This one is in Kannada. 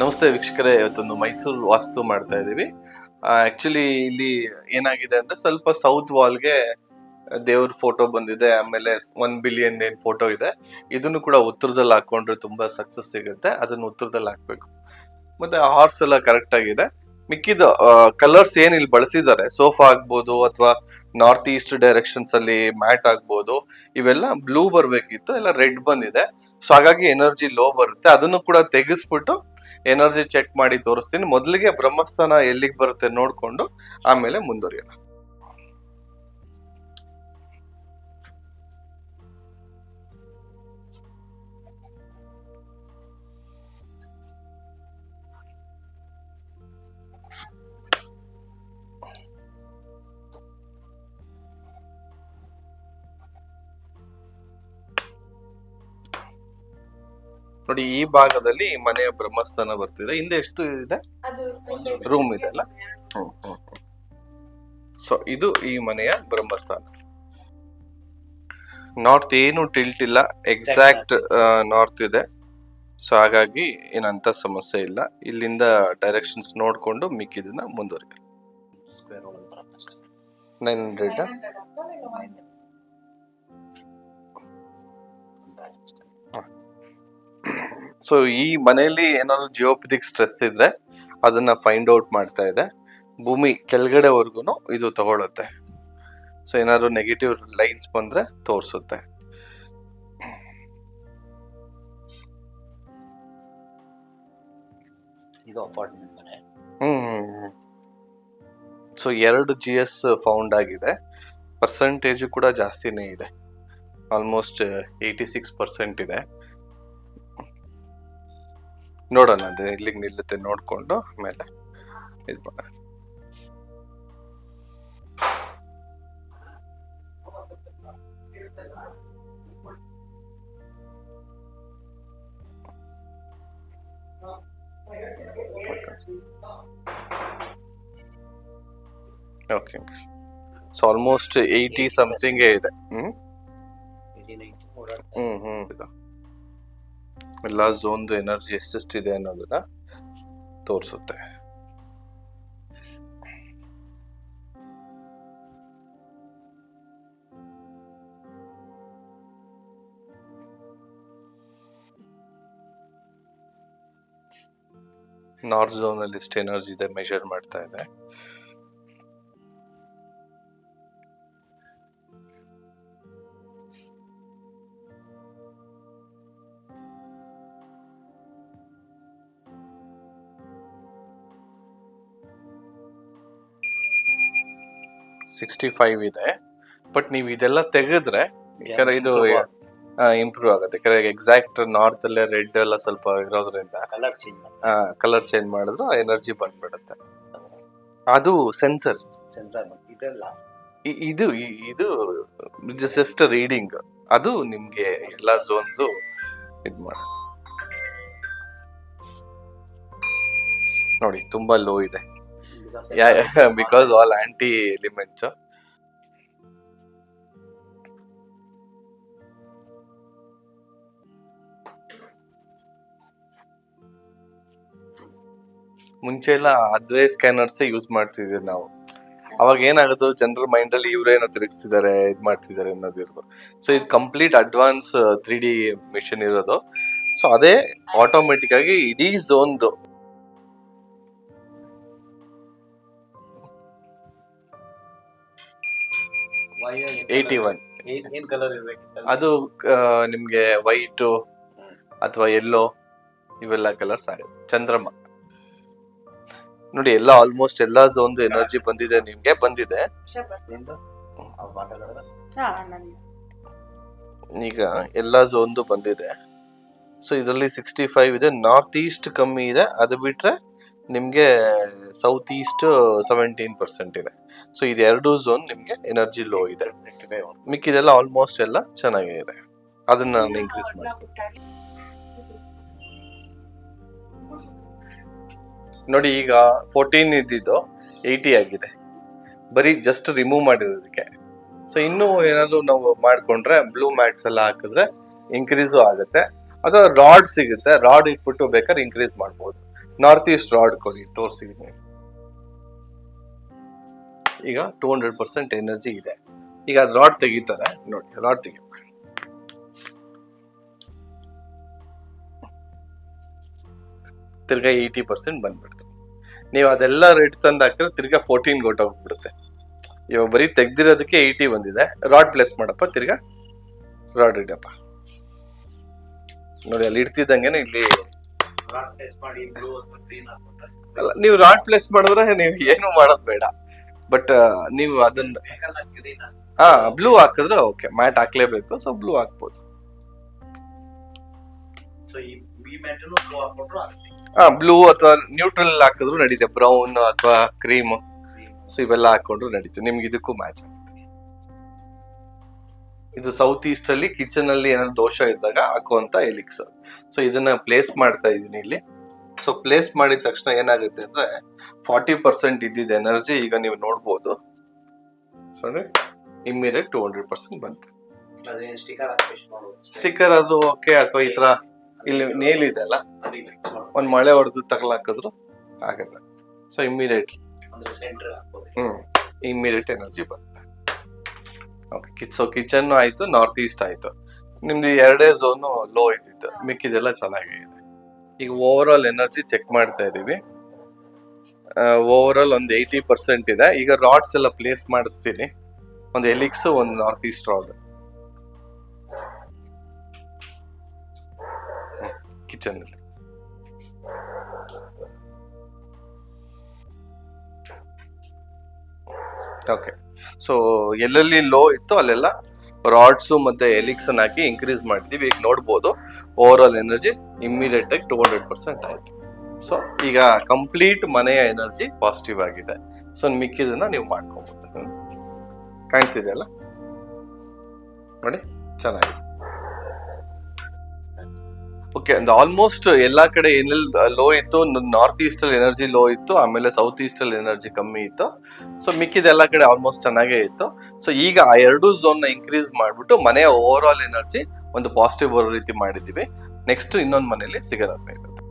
ನಮಸ್ತೆ ವೀಕ್ಷಕರೇ, ಇವತ್ತೊಂದು ಮೈಸೂರು ವಾಸ್ತು ಮಾಡ್ತಾ ಇದ್ದೀವಿ. ಆಕ್ಚುಲಿ ಇಲ್ಲಿ ಏನಾಗಿದೆ ಅಂದ್ರೆ ಸ್ವಲ್ಪ ಸೌತ್ ವಾಲ್ಗೆ ದೇವ್ರ ಫೋಟೋ ಬಂದಿದೆ, ಆಮೇಲೆ ಒನ್ ಬಿಲಿಯನ್ ಏನ್ ಫೋಟೋ ಇದೆ. ಇದನ್ನು ಕೂಡ ಉತ್ತರದಲ್ಲಿ ಹಾಕೊಂಡ್ರೆ ತುಂಬಾ ಸಕ್ಸಸ್ ಸಿಗುತ್ತೆ, ಅದನ್ನು ಉತ್ತರದಲ್ಲಿ ಹಾಕ್ಬೇಕು. ಮತ್ತೆ ಹಾರ್ಸ್ ಎಲ್ಲ ಕರೆಕ್ಟ್ ಆಗಿದೆ. ಮಿಕ್ಕಿದ ಕಲರ್ಸ್ ಏನ್ ಇಲ್ಲಿ ಬಳಸಿದ್ದಾರೆ? ಸೋಫಾ ಆಗ್ಬೋದು ಅಥವಾ ನಾರ್ತ್ ಈಸ್ಟ್ ಡೈರೆಕ್ಷನ್ಸ್ ಅಲ್ಲಿ ಮ್ಯಾಟ್ ಆಗ್ಬೋದು, ಇವೆಲ್ಲ ಬ್ಲೂ ಬರ್ಬೇಕಿತ್ತು, ಎಲ್ಲ ರೆಡ್ ಬಂದಿದೆ. ಸೊ ಹಾಗಾಗಿ ಎನರ್ಜಿ ಲೋ ಬರುತ್ತೆ. ಅದನ್ನು ಕೂಡ ತೆಗೆಸ್ಬಿಟ್ಟು ಎನರ್ಜಿ ಚೆಕ್ ಮಾಡಿ ತೋರಿಸ್ತೀನಿ. ಮೊದಲಿಗೆ ಬ್ರಹ್ಮಸ್ಥಾನ ಎಲ್ಲಿಗೆ ಬರುತ್ತೆ ನೋಡಿಕೊಂಡು ಆಮೇಲೆ ಮುಂದುವರಿಯೋಣ. ನೋಡಿ ಈ ಭಾಗದಲ್ಲಿ ಈ ಮನೆಯ ಬ್ರಹ್ಮಸ್ಥಾನ ಬರ್ತಿದೆ. ಹಿಂದೆ ಎಷ್ಟು ಇದೆ? ಅದು ರೂಮ್ ಇದೆ ಅಲ್ಲ? ಸೊ ಇದು ಈ ಮನೆಯ ಬ್ರಹ್ಮಸ್ಥಾನ. ನಾರ್ತ್ ಏನು ಟಿಲ್ಟ್ ಇಲ್ಲ. ಎಕ್ಸಾಕ್ಟ್ ನಾರ್ತ್ ಇದೆ. ಸೊ ಹಾಗಾಗಿ ಏನಂತ ಸಮಸ್ಯೆ ಇಲ್ಲ. ಇಲ್ಲಿಂದ ಡೈರೆಕ್ಷನ್ಸ್ ನೋಡ್ಕೊಂಡು ಮಿಕ್ಕಿದನ್ನ ಮುಂದುವರಿ ಸ್ಕ್ವೇರ್ ನೈನ್ ಹಂಡ್ರೆಡ್ ಸೊ ಈ ಮನೆಯಲ್ಲಿ ಏನಾದ್ರು ಜಿಯೋಪಥಿಕ್ ಸ್ಟ್ರೆಸ್ ಇದ್ರೆ ಅದನ್ನ ಫೈಂಡ್ ಔಟ್ ಮಾಡ್ತಾ ಇದೆ. ಭೂಮಿ ಕೆಳಗಡೆವರೆಗೂ ಇದು ತಗೊಳುತ್ತೆ. ಸೊ ಏನಾದ್ರು ನೆಗೆಟಿವ್ ಲೈನ್ಸ್ ಬಂದ್ರೆ ತೋರಿಸುತ್ತೆ. ಇದು ಅಪಾರ್ಟ್ಮೆಂಟ್ ಮನೆ. ಸೊ ಎರಡು ಜಿ ಎಸ್ ಫೌಂಡ್ ಆಗಿದೆ. ಪರ್ಸೆಂಟೇಜ್ ಕೂಡ ಜಾಸ್ತಿನೇ ಇದೆ. ಆಲ್ಮೋಸ್ಟ್ ಏಯ್ಟಿ ಸಿಕ್ಸ್ ಪರ್ಸೆಂಟ್ ಇದೆ. ನೋಡೋಣ ಅದು ಎಲ್ಲಿಗೆ ನಿಲ್ಲುತ್ತೆ ನೋಡ್ಕೊಂಡು ಆಮೇಲೆ ಇದು ಮಾಡೋಣ. ಓಕೆ ಸೊ ಆಲ್ಮೋಸ್ಟ್ ಏಯ್ಟಿ ಸಮಥಿಂಗೇ ಇದೆ. ಹ್ಞೂ ಹ್ಞೂ ಹ್ಮ್ ಹ್ಮ್. ಇದು ಎಲ್ಲ ಝೋನ್ದು ಎನರ್ಜಿ ಎಷ್ಟೆಷ್ಟಿದೆ ಅನ್ನೋದನ್ನ ತೋರಿಸುತ್ತೆ. ನಾರ್ತ್ ಝೋನಲ್ಲಿ ಎಷ್ಟು ಎನರ್ಜಿ ಇದೆ ಮೆಷರ್ ಮಾಡ್ತಾ ಇದೆ. ಸಿಕ್ಸ್ಟಿ ಫೈವ್ ಇದೆ. ಬಟ್ ನೀವು ಇದೆಲ್ಲ ತೆಗೆದ್ರೆ ಯಾಕಂದ್ರೆ ಇದು ಇಂಪ್ರೂವ್ ಆಗುತ್ತೆ. ಯಾಕಂದ್ರೆ ಎಕ್ಸಾಕ್ಟ್ ನಾರ್ತ್ ಅಲ್ಲೇ ರೆಡ್ ಎಲ್ಲ ಸ್ವಲ್ಪ ಇರೋದ್ರಿಂದ ಕಲರ್ ಚೇಂಜ್ ಕಲರ್ ಚೇಂಜ್ ಮಾಡಿದ್ರು ಎನರ್ಜಿ ಬಂದ್ಬಿಡುತ್ತೆ. ಅದು ಸೆನ್ಸರ್ ಸೆನ್ಸರ್ ಇದೆಲ್ಲ. ಇದು ಇದು ಜಸ್ಟ್ ರೀಡಿಂಗ್ ಅದು ನಿಮ್ಗೆ ಎಲ್ಲ ಝೋನ್ದು ಇದ್ ಮಾಡ. ನೋಡಿ ತುಂಬಾ ಲೋ ಇದೆ. Because anti elements. Huh? ಮುಂಚೆ ಎಲ್ಲ ಅದೇ ಸ್ಕ್ಯಾನರ್ಸ್ ಯೂಸ್ ಮಾಡ್ತಿದ್ವಿ ನಾವು ಅವಾಗ ಏನಾಗುತ್ತೆ ಜನರ ಮೈಂಡ್ ಅಲ್ಲಿ ಇವ್ರೇನೋ ತಿರುಗಿಸ್ತಿದ್ದಾರೆ ಇದ್ ಮಾಡ್ತಿದ್ದಾರೆ ಅನ್ನೋದಿರೋದು ಸೊ ಇದು complete advance three D mission ಇರೋದು ಸೊ ಅದೇ ಆಟೋಮೆಟಿಕ್ ಆಗಿ ಇಡೀ ಝೋನ್ದು ಏಯ್ಟಿ ಒನ್ ಏನ್ ಕಲರ್ ಇರ್ಬೇಕು ಅದು ನಿಮ್ಗೆ ವೈಟ್ ಅಥವಾ ಎಲ್ಲೋ ಇವೆಲ್ಲ ಕಲರ್ಸ್ ಆಗುತ್ತೆ. ಚಂದ್ರಮ. ನೋಡಿ ಎಲ್ಲ ಆಲ್ಮೋಸ್ಟ್ ಎಲ್ಲಾ ಝೋನ್ ಎನರ್ಜಿ ಬಂದಿದೆ ನಿಮ್ಗೆ ಬಂದಿದೆ. ಈಗ ಎಲ್ಲಾ ಝೋನ್ದು ಬಂದಿದೆ. ಸೊ ಇದರಲ್ಲಿ ಸಿಕ್ಸ್ಟಿ ಫೈವ್ ಇದೆ. ನಾರ್ತ್ ಈಸ್ಟ್ ಕಮ್ಮಿ ಇದೆ. ಅದು ಬಿಟ್ರೆ ನಿಮ್ಗೆ ಸೌತ್ ಈಸ್ಟ್ ಸೆವೆಂಟೀನ್ ಪರ್ಸೆಂಟ್ ಇದೆ. ಸೊ ಇದು ಎರಡು ಝೋನ್ ನಿಮಗೆ ಎನರ್ಜಿ ಲೋ ಇದೆ. ಮಿಕ್ಕಿದೆಲ್ಲ ಆಲ್ಮೋಸ್ಟ್ ಎಲ್ಲ ಚೆನ್ನಾಗಿದೆ. ಅದನ್ನ ನಾನು ಇನ್ಕ್ರೀಸ್ ಮಾಡ್ತೀನಿ. ನೋಡಿ, ಈಗ ಫೋರ್ಟೀನ್ ಇದ್ದಿದ್ದು ಏಯ್ಟಿ ಆಗಿದೆ. ಬರೀ ಜಸ್ಟ್ ರಿಮೂವ್ ಮಾಡಿರೋದಕ್ಕೆ. ಸೊ ಇನ್ನೂ ಏನಾದರೂ ನಾವು ಮಾಡಿಕೊಂಡ್ರೆ ಬ್ಲೂ ಮ್ಯಾಟ್ಸ್ ಎಲ್ಲ ಹಾಕಿದ್ರೆ ಇನ್ಕ್ರೀಸು ಆಗುತ್ತೆ. ಅಥವಾ ರಾಡ್ ಸಿಗುತ್ತೆ. ರಾಡ್ ಇಟ್ಬಿಟ್ಟು ಬೇಕಾದ್ರೆ ಇನ್ಕ್ರೀಸ್ ಮಾಡ್ಬೋದು. ನಾರ್ತ್ ಈಸ್ಟ್ ರಾಡ್ ಕೊಡಿ ತೋರಿಸಿದ್ದೀನಿ ಈಗ ಟೂ ಹಂಡ್ರೆಡ್ ಪರ್ಸೆಂಟ್ ಎನರ್ಜಿ ಇದೆ. ಈಗ ಅದು ರಾಡ್ ತೆಗಿತಾರೆ, ನೋಡಿ ರಾಡ್ ತೆಗಿ ತಿರ್ಗಾ ಏಯ್ಟಿ ಪರ್ಸೆಂಟ್ ಬಂದ್ಬಿಡ್ತು. ನೀವು ಅದೆಲ್ಲ ರೇಟ್ ತಂದು ಹಾಕಿದ್ರೆ ತಿರ್ಗಾ ಫೋರ್ಟೀನ್ ಹೋಗ್ಬಿಡುತ್ತೆ ಇವಾಗ ಬರೀ ತೆಗ್ದಿರೋದಕ್ಕೆ ಏಯ್ಟಿ ಬಂದಿದೆ. ರಾಡ್ ಪ್ಲೇಸ್ ಮಾಡಪ್ಪ, ತಿರ್ಗಾ ರಾಡ್ ಇಡಪ್ಪ. ನೋಡಿ, ಅಲ್ಲಿ ಇಡ್ತಿದ್ದಂಗೆ ಇಲ್ಲಿ ಅಲ್ಲ ನೀವು ರಾಡ್ ಪ್ಲೇಸ್ ಮಾಡಿದ್ರೆ ನೀವು ಏನು ಮಾಡೋದು ಬೇಡ. ಬಟ್ ನೀವು ಅದನ್ನ ಹಾ ಬ್ಲೂ ಹಾಕಿದ್ರೆ ಓಕೆ ಮ್ಯಾಟ್ ಹಾಕ್ಲೇಬೇಕು ಸೊ ಬ್ಲೂ ಹಾಕ್ಬೋದು. ಹಾ ಬ್ಲೂ ಅಥವಾ ನ್ಯೂಟ್ರಲ್ ಹಾಕಿದ್ರು ನಡೀತೆ. ಬ್ರೌನ್ ಅಥವಾ ಕ್ರೀಮ್ ಸೊ ಇವೆಲ್ಲ ಹಾಕೊಂಡ್ರು ನಡೀತೆ. ನಿಮ್ಗೆ ಇದಕ್ಕೂ ಮ್ಯಾಚ್ ಇದು ಸೌತ್ ಈಸ್ಟ್ ಅಲ್ಲಿ ಕಿಚನ್ ಅಲ್ಲಿ ಏನಾದ್ರು ದೋಷ ಇದ್ದಾಗ ಹಾಕುವಂತ ಎಲಿಕ್ಸ್ ಸೊ ಇದನ್ನ ಪ್ಲೇಸ್ ಮಾಡ್ತಾ ಇದೀನಿ ಇಲ್ಲಿ. ಸೊ ಪ್ಲೇಸ್ ಮಾಡಿದ ತಕ್ಷಣ ಏನಾಗುತ್ತೆ ಅಂದ್ರೆ ಫಾರ್ಟಿ ಪರ್ಸೆಂಟ್ ಇದ್ದಿದ್ದ ಎನರ್ಜಿ ಈಗ ನೀವು ನೋಡ್ಬೋದು. ಇಮ್ಮಿಡಿಯೇಟ್ ಟೂ ಹಂಡ್ರೆಡ್ ಪರ್ಸೆಂಟ್ ಬಂತು. ಸ್ಟಿಕ್ಕರ್ ಅದು ಓಕೆ ಅಥವಾ ಈ ತರ ಇಲ್ಲಿ ನೇಲ್ ಇದೆ ಅಲ್ಲ? ಒಂದ್ ಮಳೆ ಹೊಡೆದು ತಗಲಾಕಿದ್ರು ಆಗತ್ತೆ. So immediately hmm immediate energy okay so kitchen ಆಯ್ತು ನಾರ್ತ್ ಈಸ್ಟ್ ಆಯ್ತು. ನಿಮ್ದು ಎರಡೇ ಝೋನು ಲೋ ಇದ್ದಿತ್ತು. ಮಿಕ್ಕಿದೆಲ್ಲ ಚೆನ್ನಾಗಿದೆ ಈಗ ಓವರ್ ಆಲ್ ಎನರ್ಜಿ ಚೆಕ್ ಮಾಡ್ತಾ ಇದೀವಿ. ಓವರ್ ಆಲ್ ಒಂದು ಏಯ್ಟಿ ಪರ್ಸೆಂಟ್ ಇದೆ. ಈಗ ರಾಡ್ಸ್ ಎಲ್ಲ ಪ್ಲೇಸ್ ಮಾಡಿಸ್ತೀನಿ. ಒಂದು ಎಲಿಕ್ಸ್ ಒಂದು north east rod kitchen okay so ಎಲ್ಲೆಲ್ಲಿ ಲೋ ಇತ್ತು ಅಲ್ಲೆಲ್ಲ ರಾಡ್ಸು ಮತ್ತೆ ಎಲಿಕ್ಸನ್ ಹಾಕಿ ಇನ್ಕ್ರೀಸ್ ಮಾಡಿದೀವಿ ಈಗ ನೋಡ್ಬೋದು ಓವರ್ ಆಲ್ ಎನರ್ಜಿ ಇಮ್ಮಿಡಿಯೇಟ್ ಆಗಿ ಟೂ ಹಂಡ್ರೆಡ್ ಪರ್ಸೆಂಟ್ ಆಯಿತು. ಸೊ ಈಗ ಕಂಪ್ಲೀಟ್ ಮನೆಯ ಎನರ್ಜಿ ಪಾಸಿಟಿವ್ ಆಗಿದೆ. ಸೊ ಮಿಕ್ಕಿದನ್ನ ನೀವು ಮಾಡ್ಕೊಬೋದು. ಕಾಣ್ತಿದೆಯಲ್ಲ ನೋಡಿ, ಚೆನ್ನಾಗಿದೆ. ಓಕೆ ಅಂದ್ರೆ ಆಲ್ಮೋಸ್ಟ್ ಎಲ್ಲಾ ಕಡೆ ಏನೆಲ್ಲ ಲೋ ಇತ್ತು ನಾರ್ತ್ ಈಸ್ಟ್ ಅಲ್ಲಿ ಎನರ್ಜಿ ಲೋ ಇತ್ತು, ಆಮೇಲೆ ಸೌತ್ ಈಸ್ಟ್ ಅಲ್ಲಿ ಎನರ್ಜಿ ಕಮ್ಮಿ ಇತ್ತು. ಸೊ ಮಿಕ್ಕಿದ ಎಲ್ಲಾ ಕಡೆ ಆಲ್ಮೋಸ್ಟ್ ಚೆನ್ನಾಗೇ ಇತ್ತು. ಸೊ ಈಗ ಆ ಎರಡು ಝೋನ್ನ ಇನ್ಕ್ರೀಸ್ ಮಾಡ್ಬಿಟ್ಟು ಮನೆಯ ಓವರ್ ಆಲ್ ಎನರ್ಜಿ ಒಂದು ಪಾಸಿಟಿವ್ ಬರೋ ರೀತಿ ಮಾಡಿದೀವಿ ನೆಕ್ಸ್ಟ್ ಇನ್ನೊಂದು ಮನೆಯಲ್ಲಿ ಸಿಗೋಣ ಸ್ನೇಹಿತರೆ.